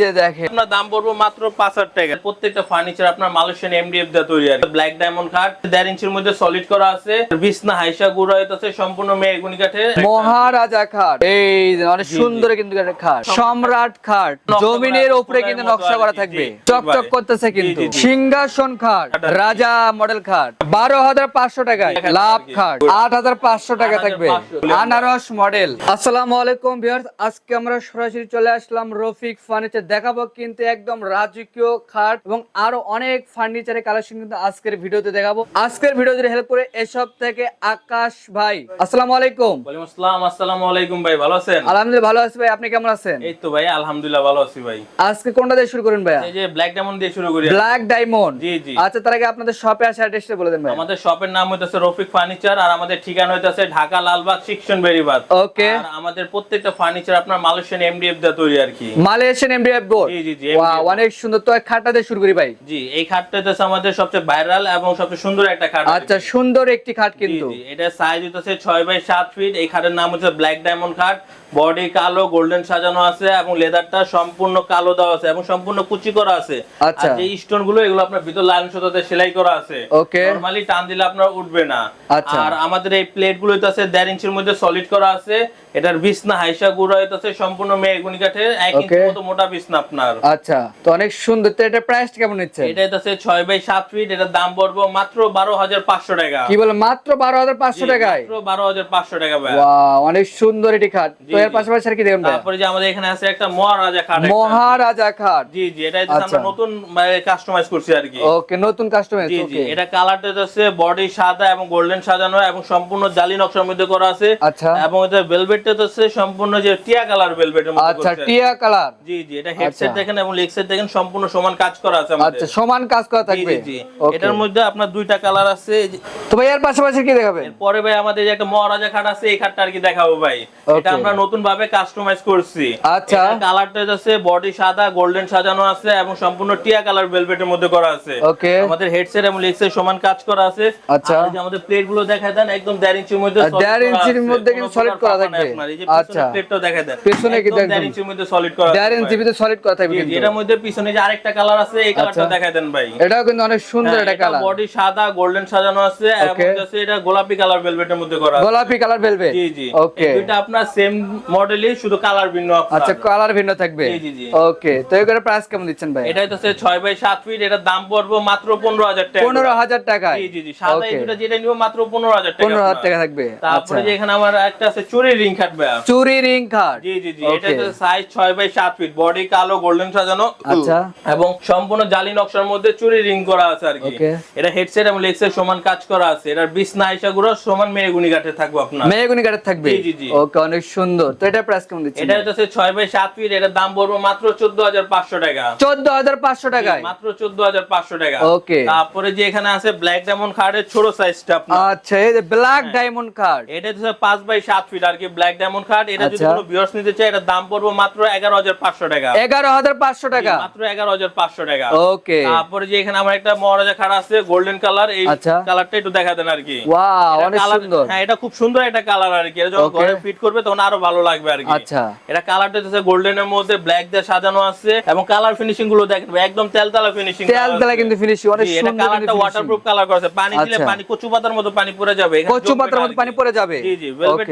যে দেখেন। আপনার দাম পড়ব মাত্র পাঁচ হাজার টাকা। প্রত্যেকটা ফার্নিচার আপনার মালয়েশিয়ান এমডিএফ দিয়ে তৈরি আর ব্ল্যাক ডায়মন্ড কাঠ দেড় ইঞ্চির মধ্যে সলিড করা আছে। বিছনা হাইসা গুড়া হইতেছে সম্পূর্ণ মেহগুনি কাঠে মহারাজা খাট। এই অনেক। সুন্দর কিন্তু খাট। সম্রাট খাট। জমিনের উপরে কিন্তু নকশা করা থাকবে। চকচক করতেছে কিন্তু। সিংহাসন খাট। রাজা মডেল খাট। বারো হাজার পাঁচশো টাকায়। লাভ খাট। আট হাজার পাঁচশো টাকা থাকবে। আনারস মডেল আসসালামু আলাইকুম ভিউয়ার্স আজকে আমরা সরাসরি চলে আসলাম রফিক ফার্নিচার দেখাবো কিন্তু একদম রাজকীয় খাট এবং আরও অনেক ফার্নিচারের কালেকশন কিন্তু আজকের ভিডিওতে দেখাবো। আজকের ভিডিও যদি হেল্প করে এসব থেকে আকাশ ভাই। আসসালামু আলাইকুম। ওয়ালাইকুম আসসালাম আসসালামু আলাইকুম ভাই ভালো আছেন? আলহামদুলিল্লাহ ভালো আছি ভাই আপনি কেমন আছেন? এই তো ভাই আলহামদুলিল্লাহ ভালো আছি ভাই। আজকে কোনটা দিয়ে শুরু করেন ভাইয়া? এই যে ব্ল্যাক ডায়মন্ড দিয়ে শুরু করি ব্ল্যাক ডায়মন্ড জি, জি। আচ্ছা তার আগে আপনাদের শপে আসা অ্যাড্রেসটা বলে দেন ভাই আমাদের শপের নাম হইতেছে রফিক ফার্নিচার আর আমাদের ঠিকানা হইতেছে ঢাকা লালবাগ শিক্ষণ বেরিবাদ। ওকে আর আমাদের প্রত্যেকটা ফার্নিচার আপনার মালয়েশিয়ান এমডিএফ দিয়ে তৈরি আর কি। Malaysian MDF board? জি, জি, জি, অনেক সুন্দর। তো খাটটা দিয়ে শুরু করি ভাই। জি এই খাটটা হইতেছে আমাদের সবচেয়ে ভাইরাল এবং সবচেয়ে সুন্দর একটা খাট আচ্ছা সুন্দর একটি খাট কিন্তু। এটা সাইজ হইতেছে ছয় বাই সাত ফিট এই খাটের নাম হচ্ছে ব্ল্যাক ডায়মন্ড খাট। বডি কালো গোল্ডেন সাজানো আছে এবং লেদারটা সম্পূর্ণ কালো দেওয়া আছে এবং সম্পূর্ণ কুচি করা আছে। আচ্ছা। যে স্টোনগুলো এগুলো আপনার ভিতর লাইন সুতাতে সেলাই করা আছে। নরমালি টান দিলে আপনার উঠবে না। আচ্ছা। আর আমাদের এই প্লেটগুলো হইতেছে দেড় ইঞ্চির মধ্যে সলিড করা আছে। এটার বিছনা হাইসা গুড়া হইতেছে সম্পূর্ণ মেহগুনি কাঠের ইঞ্চি মতো মোটা বিছনা আপনার। আচ্ছা তো অনেক সুন্দর তো এটা প্রাইস কেমন নিচ্ছে এটা হইতেছে বাই ফিট এটার দাম পড়ব মাত্র বারো হাজার পাঁচশো টাকা। কি বলে মাত্র টাকায়? মাত্র বারো হাজার পাঁচশো টাকা ভাই। ওয়াও অনেক সুন্দর এটি খাট। তো এর পাশাপাশি আর কি দেখবেন ভাই? তারপরে যে আমাদের এখানে আছে একটা মহারাজা খাট মহারাজা খাট। জি জি এটা আচ্ছা। আমরা নতুন কাস্টমাইজ করছি আর কি। ওকে নতুন কাস্টমাইজ ওকে এটা কালারটা হচ্ছে বডি সাদা এবং গোল্ডেন সাজানো এবং সম্পূর্ণ জালি নকশার মধ্যে করা আছে। আচ্ছা। এবং এটা ভেলভেটটা হচ্ছে সম্পূর্ণ যে টিয়া কালার ভেলভেটের মধ্যে আচ্ছা টিয়া কালার। জি জি এটা হেডসেট আচ্ছা। দেখেন এবং লেগ সেট দেখেন সম্পূর্ণ সমান কাজ করা আছে আমাদের। আচ্ছা সমান কাজ করা থাকবে? জি। জি এটার মধ্যে আপনার দুইটা কালার আছে তো ভাই এর পাশাপাশি কি দেখাবেন? পরে ভাই আমাদের যে একটা মহারাজা খাট আছে এই খাটটা আর কি দেখাবো ভাই। এটা আমরা নতুন ভাবে কাস্টমাইজ করছি। আচ্ছা। কালারটা হচ্ছে বডি সাদা গোল্ডেন সাজানো আছে এবং সম্পূর্ণ টিয়া কালার ভেলভেটের মধ্যে করা আছে। ওকে আমাদের হেডসেট এবং লেগসের সমান কাজ করা আছে। আচ্ছা। আমাদের প্লেটগুলো দেখায় দেন একদম দেড় ইঞ্চির মধ্যে আর solid দেড় করা ইঞ্চির মধ্যে কোনো কিন্তু solid করা থাকবে। আচ্ছা। প্লেটটাও দেখায় দেন। পেছনে কি একদম দেখবেন? ইঞ্চির মধ্যে সলিড করা আছে দেড় ভিতরে সলিড করা থাকবে জি, জি, কিন্তু। এটার মধ্যে পিছনে যে আরেকটা কালার আছে এই কালারটা আচ্ছা। দেন ভাই। এটাও কিন্তু অনেক সুন্দর একটা কালার বডি সাদা গোল্ডেন সাজানো আছে এবং Okay. এটা গোলাপি কালার ভেলভেটের মধ্যে করা আছে। গোলাপি কালার ভেলভেট জি জি। ওকে এই আপনার সেম মডেলই শুধু কালার ভিন্ন আপনার। আচ্ছা কালার ভিন্ন থাকবে। জি, জি, জি। ওকে তো এগুলোর প্রাইস কেমন দিচ্ছেন ভাই? এটা বাই সাত ফিট এটার দাম পড়বে মাত্র পনেরো হাজার টাকা। পনেরো হাজার টাকায়। জি জি জি সাদা এই দুটো যেটা নিব মাত্র পনেরো হাজার টাকা। টাকা থাকবে। তারপরে আচ্ছা। যে এখানে আমার একটা আছে চুরি রিং খাট ভাইয়া? চুরি রিং খাট। জি জি জি এটা হচ্ছে সাইজ ছয় বাই সাত ফিট বডি কালো গোল্ডেন সাজানো। আচ্ছা। এবং সম্পূর্ণ জালি নকশার মধ্যে চুরি রিং করা আছে আর কি। এটা হেডসেট এবং লেগসের সমান কাজ করা আছে। এটার বিছনা আইসা গুলো সমান কাঠে থাকব আপনার। কাঠের থাকবে? জি, জি, জি। ওকে অনেক সুন্দর। তো এটা প্রাইস কেমন দিচ্ছেন? এটা হচ্ছে ছয় বাই সাত ফিট এটার দাম পড়বে মাত্র চোদ্দ হাজার পাঁচশো টাকা। চোদ্দ হাজার পাঁচশো টাকায়? মাত্র চোদ্দ হাজার পাঁচশো টাকা। Okay. তারপরে যে এখানে আছে ব্ল্যাক ডায়মন্ড খাটের ছোট সাইজটা আপনার। আচ্ছা এই যে ব্ল্যাক। ডায়মন্ড কার্ড এটা হচ্ছে পাঁচ বাই সাত ফিট আর কি ব্ল্যাক ডায়মন্ড খাট এটা যদি আচ্ছা। কোনো ভিউয়ার্স নিতে চায় এটার দাম পড়বে মাত্র এগারো হাজার পাঁচশো টাকা। এগারো হাজার পাঁচশো টাকা। মাত্র এগারো হাজার পাঁচশো টাকা। ওকে। তারপরে যে এখানে আমার একটা মহারাজা খাট আছে গোল্ডেন কালার এই আচ্ছা। কালারটা একটু দেখা দেন আর কি। ওয়াও অনেক সুন্দর। হ্যাঁ এটা খুব সুন্দর একটা কালার আর কি। এটা যখন ঘরে ফিট করবে তখন আরও ভালো লাগবে আর কি। আচ্ছা। এটা কালারটা হচ্ছে গোল্ডেনের মধ্যে ব্ল্যাক দিয়ে সাজানো আছে এবং কালার ফিনিশিংগুলো দেখেন একদম তেলতালা ফিনিশিং কিন্তু ফিনিশ অনেক জি, এটা কালারটা ওয়াটারপ্রুফ কালার করেছে পানি দিলে আচ্ছা। পানি কচু পাতার মতো পানি পড়ে যাবে। কচু পাতার মতো পানি পড়ে যাবে। জি জি ভেলভেট.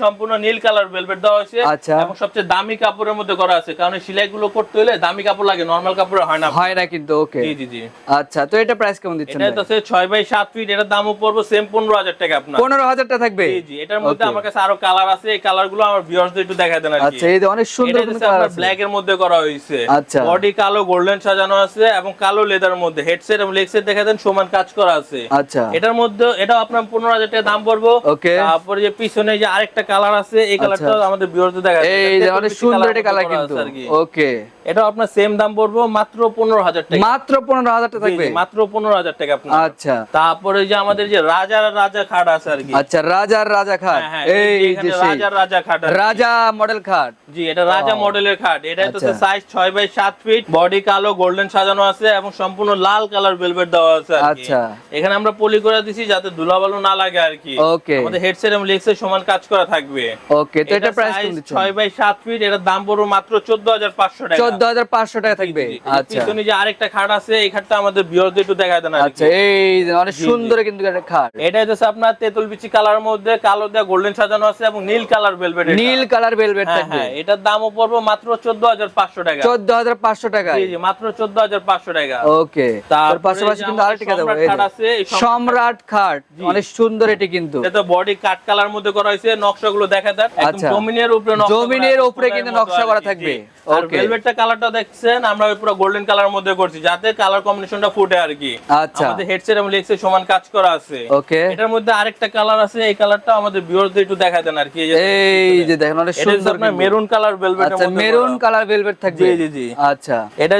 সম্পূর্ণ নীল কালার ভেলভেট দেওয়া হয়েছে আচ্ছা। এবং সবচেয়ে দামি কাপড়ের মধ্যে করা আছে। কারণ এই সেলাইগুলো করতে হলে দামি কাপড় লাগে নরমাল কাপড়ে হয় না। হয় না কিন্তু ওকে জি জি জি। আচ্ছা তো এটা প্রাইস কেমন দিচ্ছেন এটা হচ্ছে ছয় বাই সাত ফিট এটার দামও পড়বে সেম পনেরো হাজার টাকা আপনার। পনেরো হাজার টাকা থাকবে? জি জি এটার মধ্যে আমার কাছে আরও কালার আছে এই কালারগুলো আমার ভিউয়ার্সদের একটু দেখা দেন আর কি। আচ্ছা এই যে অনেক সুন্দর কোনো কালার আছে। ব্ল্যাক এর মধ্যে করা হয়েছে। আচ্ছা। বডি কালো গোল্ডেন সাজানো আছে এবং কালো লেদার মধ্যে। হেডসেট এবং লেগসেট দেখা দেন সমান কাজ করা আছে। আচ্ছা। এটার মধ্যে এটা আপনার পনেরো হাজার টাকা দাম পড়ব। Okay. তারপরে যে পিছনে যে আরেকটা কালার আছে এই কালারটা আমাদের বিরতে দেখা এই যে অনেক সুন্দর বিচি একটা কালার কিন্তু। আছে। ওকে। এটা আপনার সেম দাম পড়ব মাত্র পনেরো হাজার টাকা। মাত্র পনেরো হাজার টাকা থাকবে? মাত্র পনেরো হাজার টাকা আপনার। আচ্ছা। তারপরে যে আমাদের যে রাজার রাজা খাট আছে আর কি। আচ্ছা রাজার রাজা খাট। হ্যাঁ, হ্যাঁ, এই যে রাজার রাজা খাট রাজা মডেল খাট। জি এটা রাজা মডেলের খাট। এটা আচ্ছা। সাইজ ছয় বাই সাত ফিট বডি কালো গোল্ডেন সাজানো আছে এবং সম্পূর্ণ লাল কালার ভেলভেট দেওয়া আছে আচ্ছা। এখানে আমরা পলি করে দিছি যাতে ধুলাবালু না লাগে আর কি. আমাদের হেডসেট এবং লেগসের সমান কাজ করা থাকবে। ওকে তো এটা প্রাইস size কোন দিচ্ছেন ছয় বাই সাত ফিট এটার দাম পড়বে মাত্র চোদ্দ হাজার পাঁচশো টাকা। 14500 টাকা থাকবে। আচ্ছা। পিছনে যে আরেকটা খাট আছে এই খাটটা আমাদের বিয়রদের একটু দেখায় দেন আচ্ছা এই যে অনেক সুন্দর কিন্তু একটা খাট। এটা হচ্ছে আপনার তেতুল বিচি কালার মধ্যে কালো দেওয়া গোল্ডেন সাজানো আছে এবং নীল কালার ভেলভেট নীল কালার ভেলভেট হ্যাঁ থাকবে। হ্যাঁ এটার দামও পড়বে মাত্র চোদ্দ হাজার পাঁচশো টাকা। 14500 টাকা। জি জি মাত্র চোদ্দ হাজার পাঁচশো টাকা। ওকে তার পাশাপাশি কিন্তু আরেকটা খাট আছে, সম্রাট সম্রাট খাট। অনেক সুন্দর এটি কিন্তু। এটা বডি কাট কালার মধ্যে করা হয়েছে নকশাগুলো দেখা একদম আচ্ছা। জমিনের উপরে জমিনের উপরে কিন্তু নকশা করা থাকবে। জি। আর ভেলভেটটা কালারটা দেখছেন আমরা পুরো গোল্ডেন কালার মধ্যে করছি যাতে কালার কম্বিনেশনটা ফুটে আর কি। আচ্ছা। আমাদের হেডসেট এবং লেগসে সমান কাজ করা আছে। ওকে এটার মধ্যে আরেকটা কালার আছে এই কালারটা আমাদের ভিউয়ারদের একটু দেখা দেন আর কি এই যে দেখেন অনেক এটা সুন্দর আপনার মেরুন কালার ভেলভেটের আচ্ছা মধ্যে মেরুন কালার ভেলভেট থাকবে। জি, জি, জি। আচ্ছা। এটা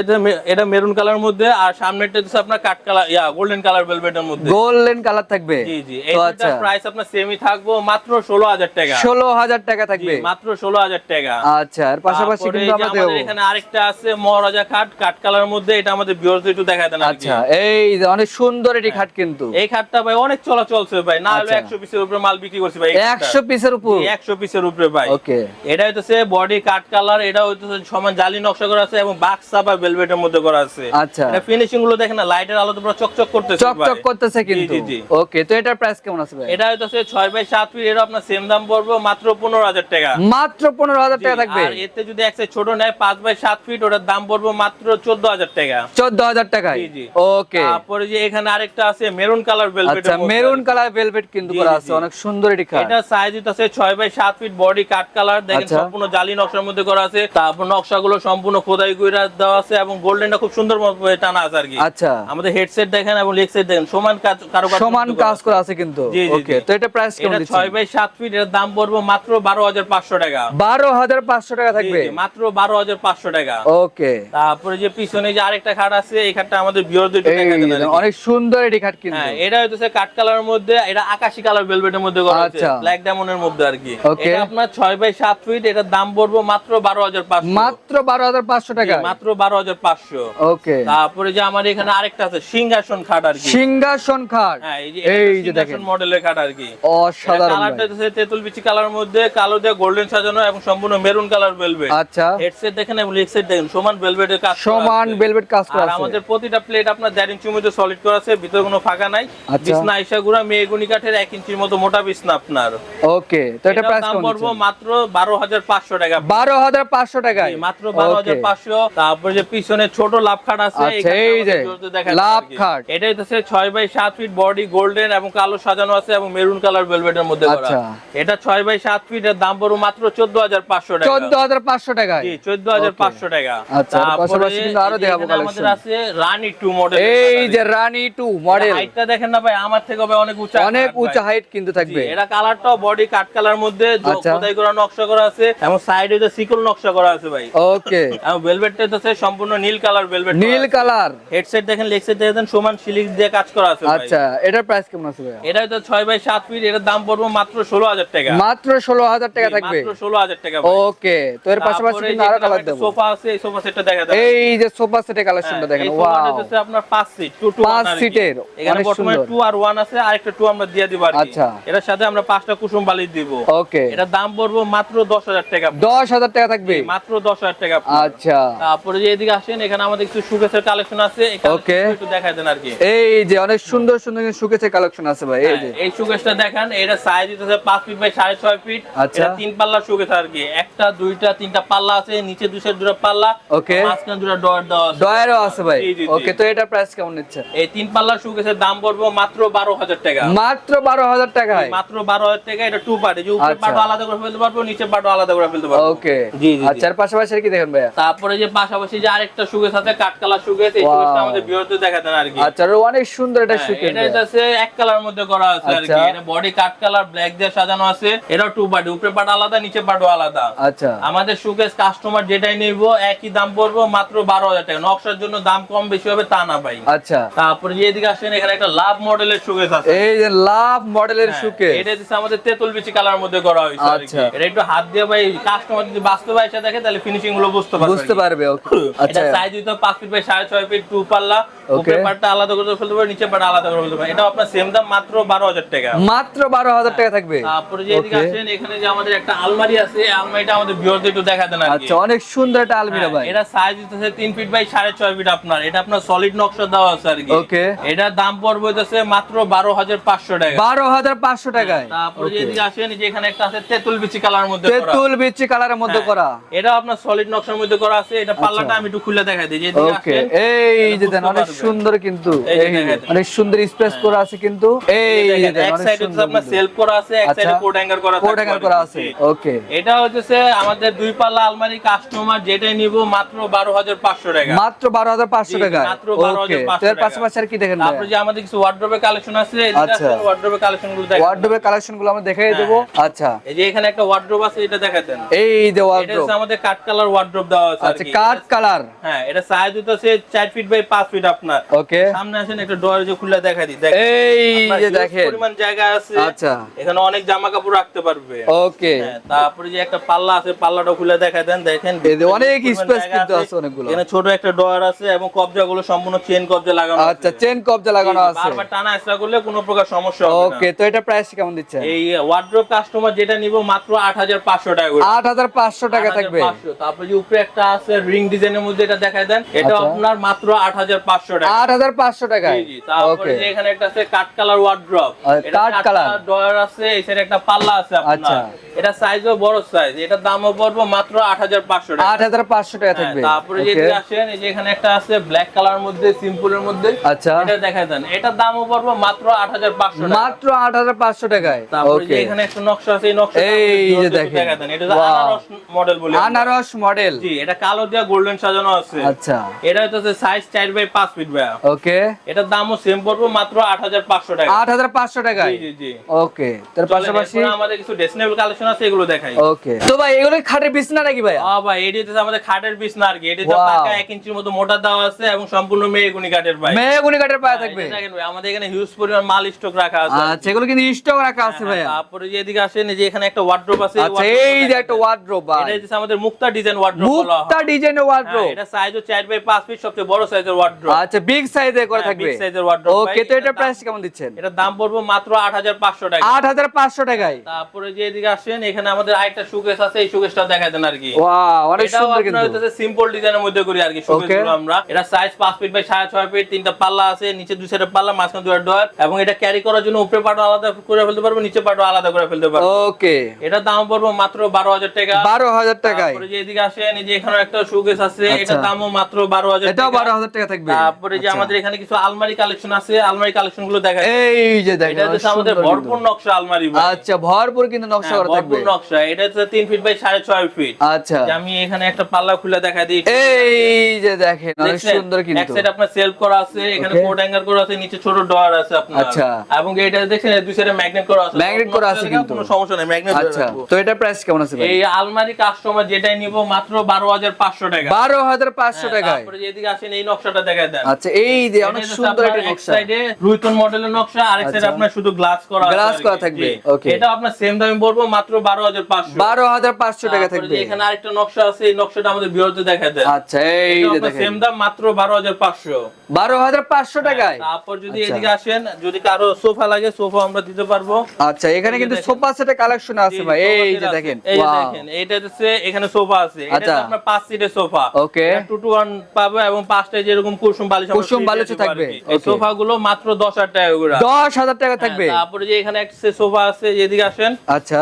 এটা মেরুন কালার মধ্যে আর সামনেরটা হচ্ছে আপনার cut colour yeah golden colour ভেলভেটের মধ্যে। গোল্ডেন কালার থাকবে। জি জি। তো আচ্ছা। প্রাইস আপনার সেমই থাকব মাত্র ষোলো হাজার টাকা। ষোলো হাজার টাকা জি, থাকবে। মাত্র ষোলো হাজার টাকা। আচ্ছা পাশাপাশি কিন্তু এই যে আমরা আমাদের দেবো। এখানে আরেকটা আছে মহারাজা খাট কাট কালার মধ্যে এটা আমাদের বিয়রতে একটু দেখা দেন আচ্ছা এই অনেক সুন্দর এটি খাট কিন্তু। এই খাটটা ভাই অনেক চলাচল চলছে ভাই না হলে আচ্ছা। পিসের উপরে মাল বিক্রি করছি ভাই একশো পিসের উপর? একশো পিসের উপরে ভাই। ওকে। এটা হইতেছে বডি কাট কালার এটা হইতেছে সমান জালি নকশা করা আছে এবং বাক্সা বা ভেলভেটের মধ্যে করা আছে। আচ্ছা। এটা ফিনিশিংগুলো দেখেন না লাইটের আলোতে পুরো চকচক করতেছে চকচক করতেছে কিন্তু। ওকে তো এটার প্রাইস কেমন আছে ভাই? এটা হইতেছে ছয় বাই সাত ফিট এটা আপনার সেম দাম পড়বে মাত্র পনেরো হাজার টাকা। মাত্র পনেরো হাজার টাকা থাকবে। আর এতে যদি এক সাইড ছোট নেয় পাঁচ বাই সাত ফিট ওটার দাম পড়বে মাত্র চোদ্দ হাজার টাকা। চোদ্দ হাজার জি। ওকে তারপরে যে এখানে আরেকটা আছে maroon colour velvet maroon colour velvet কিন্তু করা আছে অনেক সুন্দর এটি এটা সাইজ আছে ছয় বাই সাত ফিট বডি কাট কালার দেখেন আচ্ছা। সম্পূর্ণ জালি নকশার মধ্যে করা আছে। তারপর নকশাগুলো সম্পূর্ণ খোদাই কইরা দেওয়া আছে এবং গোল্ডেনটা খুব সুন্দর টানা আছে আর কি। আচ্ছা। আমাদের হেডসেট দেখেন এবং লেগ সেট দেখেন সমান কাজ কারও সমান কাজ করা আছে কিন্তু। জি, জি, ওকে তো এটা প্রাইস কেমন এটা দিচ্ছেন? ছয় বাই সাত ফিট এর দাম পড়বে মাত্র বারো হাজার পাঁচশো টাকা। বারো হাজার পাঁচশো টাকা জি, থাকবে? মাত্র বারো হাজার পাঁচশো টাকা। ওকে। তারপরে যে পিছনে যে আরেকটা খাট আছে এই খাটটা আমাদের বিয়রদের অনেক সুন্দর এটি খাট কিন্তু। হ্যাঁ এটা হইতেছে কাঠ কালারের মধ্যে এটা আকাশি কালার ভেলভেটের মধ্যে করা আছে। ব্ল্যাক ডায়মন্ডের মধ্যে আর কি. এটা আপনার ছয় বাই সাত ফিট এটার দাম পড়ব মাত্র বারো হাজার পাঁচশো। মাত্র বারো হাজার পাঁচশো টাকা মাত্র বারো হাজার পাঁচশো। ওকে। তারপরে যে আমার এখানে আরেকটা আছে সিংহাসন খাট আর কি। সিংহাসন খাট। হ্যাঁ এই যে দেখেন। মডেলের খাট আর কি। অসাধারণ কালারটা হচ্ছে তেঁতুল বিচি কালার মধ্যে কালো দিয়ে গোল্ডেন সাজানো এবং সম্পূর্ণ মেরুন কালার ভেলভেট আচ্ছা। হেডসেট দেখেন এবং লেগ সেট দেখেন সমান ভেলভেটের কাজ সমান ভেলভেট কাজ করা আর আছে। আমাদের প্রতিটা প্লেট আপনার দেড় ইঞ্চির মধ্যে সলিড করা আছে ভিতরে কোনো ফাঁকা নাই। আচ্ছা। বিছনা আইসা গুড়া মেয়েগুনি কাঠের এক ইঞ্চির মতো মোটা বিছনা আপনার। ওকে তো এটা প্রাইস কেমন পড়ব মাত্র বারো হাজার পাঁচশো টাকা। বারো হাজার পাঁচশো টাকায়? জি, মাত্র বারো হাজার Okay. পাঁচশো তারপরে যে পিছনে ছোট লাভ খাট আছে আচ্ছা, এই যে, লাভ। খাট। এটা হচ্ছে ছয় বাই সাত ফিট বডি গোল্ডেন এবং কালো সাজানো আছে এবং মেরুন কালার ভেলভেটের মধ্যে করা। আচ্ছা। এটা ছয় বাই সাত ফিট এর দাম পড়ব মাত্র চোদ্দ হাজার পাঁচশো টাকা। চোদ্দ হাজার পাঁচশো টাকায়? জি চোদ্দ হাজার পাঁচশো টাকা। আচ্ছা, পাশাপাশি কিন্তু আরও দেখাবো এখানে আমাদের আছে রানী টু মডেল এই যে রানী টু মডেল হাইটটা দেখেন না ভাই আমার থেকে ভাই অনেক উঁচা অনেক উঁচা হাইট কিন্তু থাকবে। এটা কালারটাও বডি কাট কালার মধ্যে আচ্ছা। খোদাই করা নকশা করা আছে এবং সাইডে যে সিকল নকশা করা আছে ভাই। ওকে এবং ভেলভেটটা হচ্ছে সম্পূর্ণ নীল কালার ভেলভেট নীল কালার হেডসেট দেখেন লেগ সেট দেখেন সমান সিলিক দিয়ে কাজ করা আছে ভাই। আচ্ছা এটার প্রাইস কেমন আছে ভাইয়া? এটা হচ্ছে ছয় বাই সাত ফিট এটার দাম পড়বে মাত্র ষোলো হাজার টাকা। মাত্র ষোলো হাজার টাকা থাকবে। মাত্র ষোলো হাজার টাকা ওকে তো এর পাশাপাশি কিন্তু আরও কালার দেবো সোফা আছে এই সোফা সেটটা দেখা যায় এই যে সোফা সেটের কালেকশনটা দেখেন ওয়াও সোফাটা হচ্ছে আপনার পাঁচ সিট টু টু পাঁচ সিটের, এখানে বর্তমানে সুন্দর। টু আর ওয়ান আছে আর একটা টু আমরা দিয়ে দিব আর আচ্ছা। সাথে আমরা পাঁচটা কুসুম দিব। ওকে। এটার দাম পড়ব মাত্র দশ হাজার টাকা দশ হাজার টাকা থাকবে? মাত্র দশ হাজার টাকা আচ্ছা। তারপরে যে এদিকে আসেন এখানে আমাদের কিছু সুকেসের কালেকশন আছে Okay. একটু দেখাই দেন আর কি। এই যে অনেক সুন্দর সুন্দর সুকেসের কালেকশন আছে ভাই এই যে। হ্যাঁ, এই সুকেসটা দেখেন এটা সাইজ হচ্ছে পাঁচ ফিট বাই সাড়ে ছয় ফিট। এটা তিন পাল্লা সুকেস আর কি। একটা দুইটা তিনটা পাল্লা আছে নিচে দুই সাইড দুটো পাল্লা Okay. মাঝখানে দুটো ডয়ার দেওয়া আছে। ডয়ারও আছে ভাই। ওকে তো এটার প্রাইস কেমন নিচ্ছে? এই তিন পাল্লা সুকেসের দাম পড়ব মাত্র বারো হাজার টাকা। মাত্র বারো হাজার টাকায় মাত্র বারো হাজার টাকা এটা টু পার্ট যে উপরে আচ্ছা। পার্ট আলাদা করে ফেলতে পারব নিচে পার্ট আলাদা করে ফেলতে পারব। ওকে জি, জি। আচ্ছা আর পাশাপাশি কি দেখেন ভাইয়া? তারপরে যে পাশাপাশি যে আরেকটা সুকেস আছে কাঠ কালার সুকেস এই. সুকেসটা আমাদের বিরতে দেখা দেন আর কি। আচ্ছা আর অনেক সুন্দর এটা হ্যাঁ, সুকেস এটা হচ্ছে এক কালার মধ্যে করা আছে আর আচ্ছা। কি এটা বডি কাট কালার ব্ল্যাক দিয়ে সাজানো আছে। এটা টু পার্ট উপরে পার্ট আলাদা নিচে পার্টও আলাদা। আচ্ছা। আমাদের সুকেস কাস্টমার কাস্টমার যেটাই নিব একই দাম পড়ব মাত্র বারো হাজার টাকা। নকশার জন্য দাম কম বেশি হবে তা না ভাই। আচ্ছা। তারপরে যে এদিকে আসেন এখানে একটা লাভ মডেলের সুকেস আছে। এই যে লাভ মডেলের হ্যাঁ, সুকে এটা দিচ্ছে আমাদের তেতুল বিচি কালার মধ্যে করা হয়েছে আচ্ছা। এটা একটু হাত দিয়ে ভাই কাস্টমার যদি বাস্তবে এসে দেখে তাহলে ফিনিশিংগুলো বুঝতে পারবে বুঝতে। পারবে ওকে আচ্ছা। এটা সাইজ দিতে পাঁচ ফিট বাই সাড়ে ছয় ফিট টু পাল্লা। উপরে আলাদা করে ফেলতে পারবে নিচে আলাদা করে ফেলতে পারবে। এটা আপনার সেম দাম মাত্র বারো হাজার টাকা। মাত্র বারো হাজার টাকা থাকবে। তারপরে যে এদিকে আসেন এখানে যে আমাদের একটা আলমারি আছে আলমারিটা আমাদের বিয়রদের একটু দেখা দেন আচ্ছা অনেক সুন্দর একটা আলমিরা হ্যাঁ, ভাই। এটা সাইজ দিতেছে তিন ফিট বাই সাড়ে ছয় ফিট আপনার। এটা আপনার সলিড নকশা দেওয়া আছে আর কি। Okay. এটার দাম পড়বে হইতেছে মাত্র বারো হাজার পাঁচশো টাকা। বারো হাজার পাঁচশো টাকায়। তারপরে যে আসেন যে এখানে একটা আছে তেঁতুল বিচি কালার মধ্যে করা। তেঁতুল বিচি কালারের মধ্যে হ্যাঁ, করা। এটা আপনার সলিড নকশার মধ্যে করা আছে। এটা পাল্লাটা আমি একটু খুলে দেখাই দিই। যে ওকে আসেন, এই যে দেন অনেক সুন্দর কিন্তু। এই। অনেক সুন্দর স্পেস করা আছে কিন্তু। এই যে দেন এক সাইডে আপনার সেলফ করা আছে এক আচ্ছা। সাইডে কোড হ্যাঙ্গার করা কোড থাকবে হ্যাঙ্গার করা আছে। ওকে এটা হচ্ছে আমাদের দুই পাল্লা আলমারি কাস্টমার যেটাই নিব মাত্র বারো হাজার পাঁচশো টাকা। মাত্র বারো হাজার পাঁচশো জি, টাকা? মাত্র 12,500 এর পাশাপাশি আর কি দেখেন তারপরে যে আমাদের কিছু ওয়ার্ড্রোবে কালেকশন আছে আচ্ছা। ওয়ার্ড্রোবে কালেকশনগুলো দেখেন। কালেকশনগুলো আমরা দেখাই দেবো। আচ্ছা। এই যে এখানে একটা ওয়ার্ড্রোব আছে এটা দেখাতেন এই যে ওয়ার্ডরোব আমাদের কাট কালার ওয়ার্ড্রোব দেওয়া আছে আচ্ছা কাট কালার হ্যাঁ এটা সাইজ হচ্ছে চার ফিট বাই পাঁচ ফিট আপনার। ওকে। সামনে আসেন একটা ডোর যে খুলে দেখা দিই। দেখেন এই যে দেখেন। পরিমাণ জায়গা আছে। আচ্ছা। এখানে অনেক জামা কাপড় রাখতে পারবে। ওকে। হ্যাঁ, তারপরে যে একটা পাল্লা আছে পাল্লাটা খুলে দেখা দেন দেখেন অনেক কিন্তু আছে। অনেকগুলো। এখানে ছোট একটা ডোর আছে এবং কবজা সম্পূর্ণ চেন কবজা লাগানো আচ্ছা চেন কবজা লাগানো আছে। বারবার টানা আসা করলে কোনো প্রকার সমস্যা হবে ওকে তো এটা প্রাইস কেমন এই কাস্টমার যেটা নিব মাত্র টাকা করে। আট হাজার পাঁচশো টাকা থাকবে। 8,500 তারপরে যে উপরে একটা আছে রিং ডিজাইনের মধ্যে এটা দেখায় দেন। এটা আচ্ছা। আপনার মাত্র টাকা। জি, জি। তারপরে যে এখানে একটা আছে কাট কালার ওয়ার্ড্রপ আচ্ছা, কালার। ডয়ার আছে এই সাইডে একটা পাল্লা আছে আচ্ছা। আপনার এটা সাইজও বড় সাইজ এটার দামও পড়ব মাত্র আট হাজার টাকা। টাকা হ্যাঁ, থাকবে। তারপরে যে আসেন এই যে এখানে একটা আছে ব্ল্যাক কালার মধ্যে সিম্পলের মধ্যে আচ্ছা। এটা দেখা দেন। এটার দামও পড়ব মাত্র আট হাজার পাঁচশো টাকা। মাত্র আট হাজার পাঁচশো টাকায়। তারপরে যে এখানে একটা নকশা আছে এই নকশা এই যে দেখেন। দেখা দেন। এটা হচ্ছে আনারস মডেল বলে। আনারস মডেল জি এটা কালো দিয়া গোল্ডেন সাজানো আছে। আচ্ছা। এটা হচ্ছে সাইজ চার বাই পাঁচ ফিট ভাইয়া। ওকে এটার দামও সেম পড়ব মাত্র আট হাজার পাঁচশো টাকা। আট হাজার পাঁচশো টাকায়? জি জি ওকে তার পাশাপাশি আমাদের কিছু ডেসনেবল কালেকশন আছে এগুলো দেখাই। ওকে তো ভাই এগুলো খাটের বিছনা নাকি ভাই ভাই এটি হচ্ছে আমাদের খাটের বিছনা আর কি। এটি তো পাকা এক ইঞ্চির মতো মোটা দেওয়া আছে এবং সম্পূর্ণ মেয়েগুনি কাঠের ভাই মেহগুনি কাঠের পায়ে হ্যাঁ, থাকবে? দেখেন ভাই, আমাদের এখানে হিউজ পরিমাণ মাল স্টক রাখা আছে আচ্ছা এগুলো কিন্তু স্টক রাখা আছে ভাইয়া। তারপরে যে এদিকে আসেন যে এখানে একটা ওয়ার্ড্রোব আছে আচ্ছা এই যে একটা ওয়ার্ড্রোব ভাই। এটা হচ্ছে আমাদের মুক্তা ডিজাইন ওয়ার্ড্রোব বলা হয়। মুক্তা ডিজাইনের ওয়ার্ড্রোব হ্যাঁ, এটা সাইজও 4 বাই 5 ফিট সবচেয়ে বড় সাইজের ওয়ার্ড্রোব আচ্ছা বিগ সাইজে করে হ্যাঁ, থাকবে। big size এর ওকে তো এটা প্রাইস কেমন দিচ্ছেন? এটার দাম পড়বে মাত্র 8500 টাকা। আট হাজার পাঁচশো টাকায়। তারপরে যে এদিকে আসেন এখানে আমাদের আরেকটা সুকেস আছে এই সুকেসটা দেখা দেন আর কি। ওয়াও অনেক সুন্দর কিন্তু। হইতেছে সিম্পল ডিজাইনের মধ্যে করি আর কি সুকেসগুলো আমরা। এটা সাইজ 5 ফিট বাই 6.5 ফিট তিনটা পাল্লা আছে নিচে দুই সাইডে পাল্লা মাঝখানে দুটো ডয়ার এবং এটা ক্যারি করার জন্য উপরে পাটও আলাদা করে ফেলতে পারব নিচে পাটও আলাদা করে ফেলতে পারব। ওকে এটার দাম পড়বে মাত্র 12000 টাকা। বারো হাজার টাকায়? তারপরে যে এদিকে আসেন এই যে এখানে একটা সুকেস আছে আচ্ছা। এটার দামও মাত্র 12000 টাকা। বারো হাজার টাকা থাকবে। তারপরে যে আচ্ছা। আমাদের এখানে কিছু আলমারি কালেকশন আছে আলমারি কালেকশনগুলো দেখা এই যে দেখেন এটা হচ্ছে আমাদের ভরপুর নকশা আলমারি। আচ্ছা ভরপুর কিন্তু নকশা হ্যাঁ, করা থাকবে। ভরপুর নকশা। এটা হচ্ছে তিন ফিট বাই সাড়ে ছয় ফিট আচ্ছা। আমি এখানে একটা পাল্লা খুলে দেখা দিই। এই যে দেখেন অনেক? সুন্দর এক কিন্তু। সাইড আপনার সেলফ করা আছে এখানে. কোড হ্যাঙ্গার করা আছে নিচে ছোট ডয়ার আছে আপনার। আচ্ছা। এবং এটা দেখছেন এই দুই সাইডে ম্যাগনেট করা আছে। Magnet করা আছে কিন্তু। কোনো সমস্যা নেই ম্যাগনেট আচ্ছা। তো এটা প্রাইস কেমন আছে ভাই? এই আলমারি কাস্টমার যেটাই নিব মাত্র বারো হাজার পাঁচশো টাকা। বারো হাজার পাঁচশো হ্যাঁ, টাকায়। তারপরে যে এদিকে আসেন এই নকশাটা দেখা দেন। আচ্ছা এই যে অনেক সুন্দর একটা নকশা। সাইডে রুইতন মডেলের নকশা আরেক সাইডে আচ্ছা। আপনার শুধু গ্লাস করা আছে Glass করা থাকবে, okay. এটা আপনার সেম দামে পড়ব মাত্র বারো হাজার পাঁচশো। বারো হাজার পাঁচশো টাকা থাকবে। এখানে আরেকটা নকশা আছে এই নকশাটা আমাদের দেখা আচ্ছা এই যে দেখেন। সেম দাম মাত্র বারো হাজার পাঁচশো। বারো হাজার পাঁচশো টাকায়? তারপর যদি আচ্ছা। এদিকে আসেন যদি কারও সোফা লাগে সোফা আমরা দিতে পারব। আচ্ছা এখানে কিন্তু সোফা কালেকশন আছে ভাই। এই যে দেখেন এই দেখেন এটা হচ্ছে এখানে সোফা আছে। এটা আচ্ছা। পাঁচ সিটের সোফা। ওকে। টু পাবে এবং পাঁচটা যেরকম কুসুম বালিশ আমরা কুসুম দেবো থাকবে, এই সোফা গুলো মাত্র দশ হাজার টাকা করে। দশ হাজার টাকা থাকবে। হ্যাঁ, তারপরে যে এখানে একটা সোফা আছে যেদিকে আসেন আচ্ছা।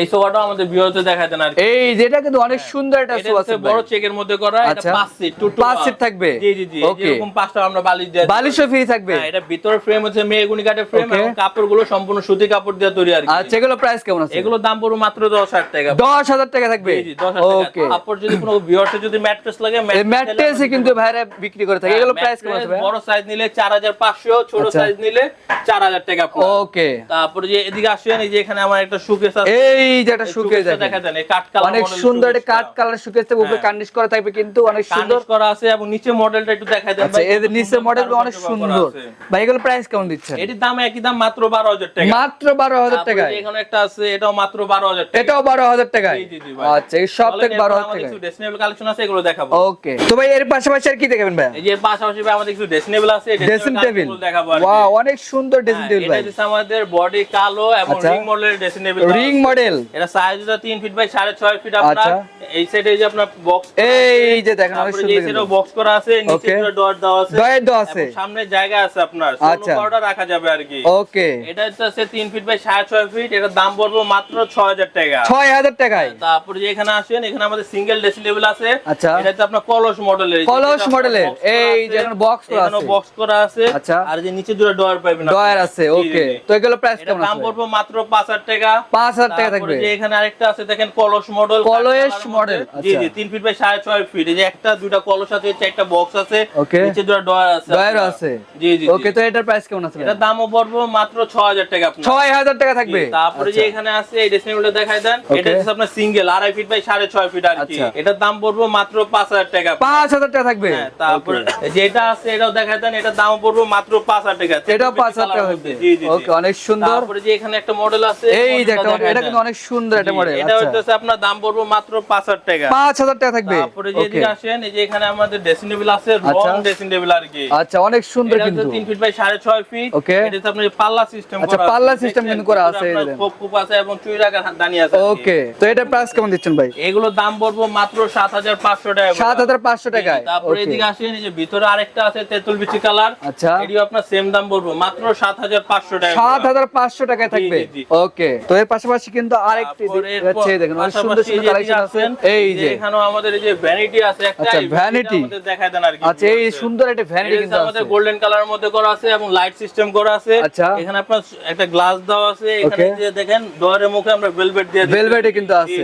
এই সোফাটাও আমাদের বিরতে দেখা দেন আর এই যেটা কিন্তু অনেক সুন্দর একটা এটা সোফা হচ্ছে সেট বড় চেকের মধ্যে করা এটা আচ্ছা। সিট টু সিট থাকবে? জি জি জি এরকম পাঁচটা আমরা বালিশ দিয়ে দিই। বালিশও ফ্রি থাকবে? হ্যাঁ, এটা ভিতরে ফ্রেম হচ্ছে কাঠের ফ্রেম এবং কাপড়গুলো সম্পূর্ণ সুতি কাপড় দিয়ে তৈরি আর আচ্ছা এগুলো প্রাইস কেমন আছে? এগুলোর দাম পড়বে মাত্র দশ হাজার টাকা। দশ হাজার টাকা থাকবে? জি, জি, 10,000 টাকা। যদি কোনো ভিউয়ার্সে যদি ম্যাট্রেস লাগে ম্যাট্রেসে কিন্তু ভাইরা বিক্রি করে থাকে। হ্যাঁ, এগুলো প্রাইস কেমন আছে বড় সাইজ নিলে 4500 ছোট আচ্ছা। সাইজ নিলে 4000 টাকা। ওকে তারপরে যে এদিকে আসেন এই যে এখানে আমার একটা শোকেস আছে। এই যে একটা টা দেখা দেন কালার অনেক সুন্দর একটা কাঠ কালার শুকিয়ে থাকবে উপরে হ্যাঁ। কার্নিশ করা থাকবে কিন্তু অনেক সুন্দর। করা আছে এবং নিচে মডেলটা একটু দেখাই দেন আচ্ছা ভাই, নিচের সুন্দর মডেল অনেক সুন্দর। ভাই এগুলো প্রাইস কেমন দিচ্ছেন? এটির দাম একই দাম মাত্র বারো হাজার টাকা। মাত্র বারো হাজার তারপরে এখানে একটা আছে এটাও মাত্র বারো হাজার টাকা। এটাও বারো হাজার টাকায়? জি, জি, ভাই। আচ্ছা এই সব থেকে বারো হাজার আমাদের টাকায়। কিছু ডেসিনেবল কালেকশন আছে এগুলো দেখাবো। ওকে তো ভাই এর পাশাপাশি আর কি দেখাবেন ভাই? এই যে পাশাপাশি ভাই আমাদের কিছু ডেসিনেবল আছে ড্রেসিং টেবিল দেখাবো ওয়াও অনেক সুন্দর ড্রেসিং হ্যাঁ, টেবিল ভাই। হচ্ছে আমাদের বডি কালো এবং। রিং মডেলের ড্রেসিং রিং মডেল এটা সাইজ হচ্ছে 3 ফিট বাই 6.5 ফিট আপনার। আচ্ছা। এই সাইডে যে আপনার বক্স এই যে দেখেন অনেক সুন্দর এই সাইডেও বক্স করা আছে নিচে. পুরো ডট দেওয়া আছে। দেওয়া আছে। সামনে জায়গা আছে আপনার। আচ্ছা। পাউডার রাখা যাবে আর কি। ওকে এটা হচ্ছে 3 ফিট বাই 6.5 ফিট এটার দাম পড়বে মাত্র 6000 টাকা। ছয় হাজার টাকায়। তারপরে যে এখানে আসেন এখানে আমাদের সিঙ্গেল টেবিল আছে। আচ্ছা। এটা হচ্ছে আপনার কলস মডেলের কলস মডেলের এই যে এখানে বক্স করা এখানে আছে। বক্স করা আছে। আচ্ছা। আর যে নিচে দুটো ডয়ার পাবেন ডয়ার আছে ওকে তো এগুলো প্রাইস কেমন দাম পড়বে মাত্র 5000 টাকা। পাঁচ হাজার টাকা তারপরে থাকবে যে এখানে আরেকটা আছে দেখেন কলস মডেল কলস model, জি আচ্ছা। জি 3 ফিট বাই 6.5 ফিট এই যে একটা দুইটা কলস আছে চারটা বক্স আছে নিচে দুটো ডয়ার আছে ডয়ার আছে? জি জি ওকে তো এটার প্রাইস কেমন আছে এটা দামও পড়বে মাত্র 6000 টাকা আপনার। থাকবে? তারপরে যে আচ্ছা। এখানে আছে এই ড্রেসিং দেখাই দেন। এটা হচ্ছে আপনার সিঙ্গেল আড়াই ফিট বাই সাড়ে ছয় ফিট আর কি। আচ্ছা। এটার দাম পড়বে মাত্র পাঁচ হাজার টাকা পাঁচ হাজার টাকা থাকবে? হ্যাঁ, তারপরে যেটা আছে এটাও দেখাই দেন এটার দাম পড়বে মাত্র পাঁচ হাজার টাকা। এটাও টাকা থাকবে। জি, জি। ওকে অনেক সুন্দর। তারপরে যে এখানে একটা মডেল আছে এই দেখাই এটা কিন্তু অনেক সুন্দর একটা মডেল এটা হচ্ছে আপনার দাম পড়বে মাত্র পাঁচ হাজার টাকা। টাকা থাকবে। তারপরে যে আসেন এই যে এখানে আমাদের ড্রেসিং টেবিল আছে আচ্ছা। রং ড্রেসিং টেবিল আর কি। আচ্ছা অনেক সুন্দর কিন্তু। হচ্ছে ফিট বাই সাড়ে ছয় ফিট Okay. এটা হচ্ছে পাল্লা সিস্টেম আচ্ছা, পাল্লা system কিন্তু করা আছে, এই দেখেন। কোপ কোপ আছে এবং চুই রাখার দানি আছে ওকে তো এটার প্রাইস কেমন দিচ্ছেন ভাই? এগুলোর দাম পড়ব মাত্র সাত হাজার পাঁচশো টাকা করে। সাত হাজার পাঁচশো টাকায়। তারপরে এদিকে আসেন এই যে ভিতরে আরেকটা আছে তেঁতুল বিচি কালার। আচ্ছা। এটিও আপনার সেম দাম পড়ব মাত্র সাত হাজার পাঁচশো টাকা সাত করে। হাজার পাঁচশো টাকায় থাকবে। ওকে তো এর পাশাপাশি কিন্তু আরেকটি দেখেন অনেক সুন্দর সুন্দর কালেকশন আছে। এই যে এখানেও আমাদের এই যে ভ্যানিটি আছে একটা আচ্ছা। আমাদের দেখায় দেন আর কি আচ্ছা এই সুন্দর একটা ভ্যানিটি কিন্তু হচ্ছে আমাদের গোল্ডেন কালার মধ্যে করা আছে এবং লাইট সিস্টেম করা আছে। আচ্ছা। এখানে আপনার একটা গ্লাস দেওয়া আছে। এখানে যে দেখেন ডোরের মুখে আমরা ভেলভেট দিয়ে। ভেলভেটে কিন্তু আছে।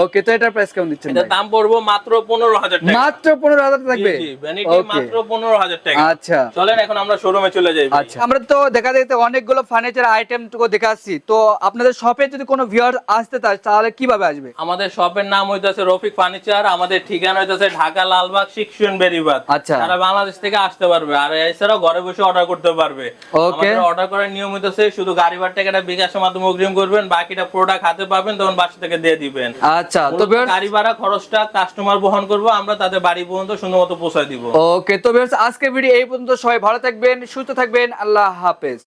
ওকে তো এটার প্রাইস কেমন দিচ্ছেন ভাই? দাম পড়ব মাত্র পনেরো হাজার টাকা। মাত্র পনেরো হাজার টাকা থাকবে? জি, ভ্যানিটি মাত্র পনেরো হাজার টাকা। আচ্ছা। চলেন এখন আমরা শোরুমে চলে যাই আচ্ছা আমরা তো দেখা দেখতে অনেকগুলো ফার্নিচার আইটেম টুকু দেখে আসছি। তো আপনাদের শপে যদি কোনো ভিউয়ার আসতে চায় তাহলে কীভাবে আসবে? আমাদের শপের নাম হইতাছে রফিক ফার্নিচার আমাদের ঠিকানা হইতাছে ঢাকা লালবাগ শিক্ষণ বেরিবাদ। আচ্ছা। তারা বাংলাদেশ থেকে আসতে পারবে আর এছাড়াও ঘরে বসে অর্ডার করতে পারবে. আমাদের অর্ডার করার নিয়ম হইতাছে শুধু গাড়ি ভাড়া টাকাটা বিকাশের মাধ্যমে অগ্রিম করবেন বাকিটা প্রোডাক্ট হাতে পাবেন তখন বাসা থেকে দিয়ে দিবেন। আচ্ছা তো গাড়ি ভাড়া খরচটা কাস্টমার বহন করব আমরা তাদের বাড়ি পর্যন্ত সুন্দর মতো পৌঁছায় দিব। ওকে তো আজকে ভিডিও এই পর্যন্ত সবাই ভালো থাকবেন সুস্থ থাকবেন আল্লাহ হাফেজ।